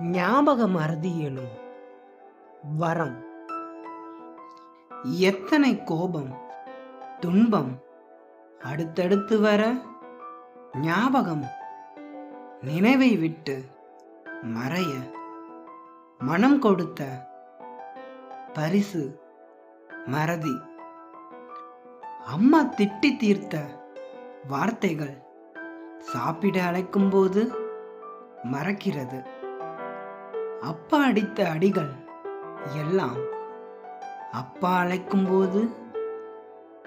ஞாபக மறதி எனும் வரம். எத்தனை கோபம் துன்பம் அடுத்தடுத்து வர ஞாபகம் நினைவை விட்டு மறைய மனம் கொடுத்த பரிசு மறதி. அம்மா திட்டி தீர்த்த வார்த்தைகள் சாப்பிட அழைக்கும்போது மறக்கிறது. அப்பா அடித்த அடிகள் எல்லாம் அப்பா அழைக்கும்போது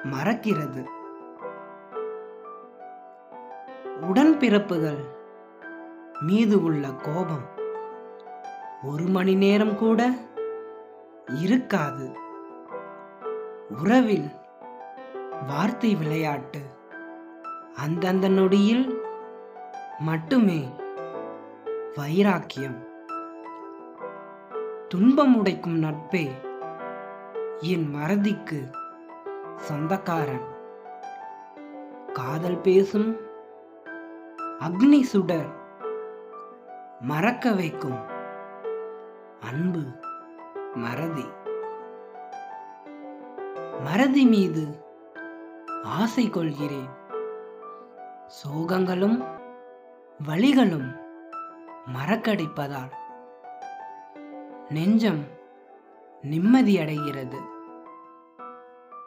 மறக்கிறது. உடன்பிறப்புகள் மீது உள்ள கோபம் ஒரு மணி நேரம் கூட இருக்காது. உறவில் வார்த்தை விளையாட்டு அந்தந்த நொடியில் மட்டுமே வைராக்கியம். துன்பம் உடைக்கும் நட்பே. என் மறதிக்கு சொந்தக்காரன். காதல் பேசும் அக்னி சுடர் மறக்க வைக்கும் அன்பு மறதி. மறதி மீது ஆசை கொள்கிறேன். சோகங்களும் வழிகளும் மறக்கடிப்பதால். நெஞ்சம் நிம்மதியடைகிறது.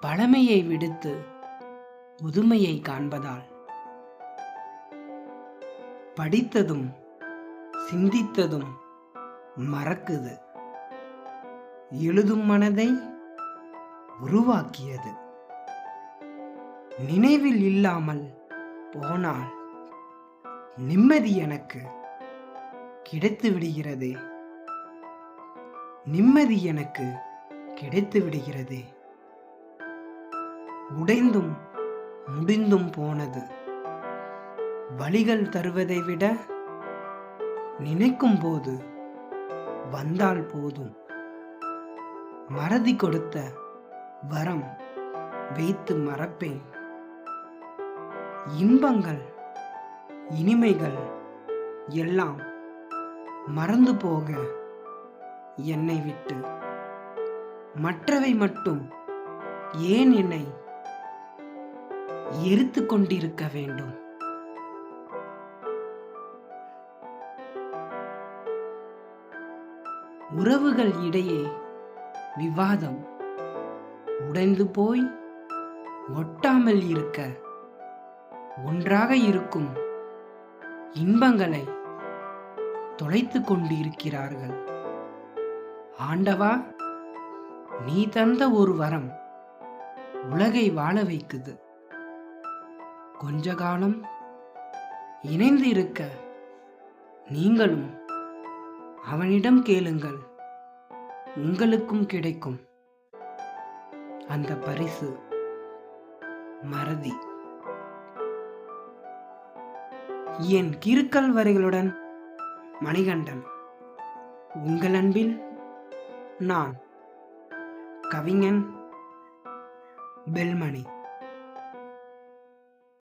பழமையை விடுத்து புதுமையை காண்பதால். படித்ததும் சிந்தித்ததும் மறக்குது. எழுதும் மனதை உருவாக்கியது. நினைவில் இல்லாமல் போனால் நிம்மதி எனக்கு கிடைத்து விடுகிறதே. நிம்மதி எனக்கு கிடைத்து விடுகிறதே. உடைந்தும் முடிந்தும் போனது. வழிகள் தருவதை விட நினைக்கும் போது வந்தால் போதும். மறதி கொடுத்த வரம் வைத்து மறப்பேன். இன்பங்கள் இனிமைகள் எல்லாம் மறந்து போக என்னை விட்டு. மற்றவை மட்டும் ஏன் என்னை எரித்து கொண்டிருக்க வேண்டும்? உறவுகள் இடையே விவாதம் உடைந்து போய் ஒட்டாமல் இருக்க ஒன்றாக இருக்கும் இன்பங்களை தொலைத்து கொண்டிருக்கிறார்கள். ஆண்டவா நீ தந்த ஒரு வரம் உலகை வாழ வைக்குது. கொஞ்ச காலம் இணைந்து இருக்க நீங்களும் அவனிடம் கேளுங்கள் உங்களுக்கும் கிடைக்கும். அந்த பரிசு மறதி. என் கிறுக்கல் வரிகளுடன் மணிகண்டன் உங்கள் அன்பில் நான். கவிஞன் பெல்மணி.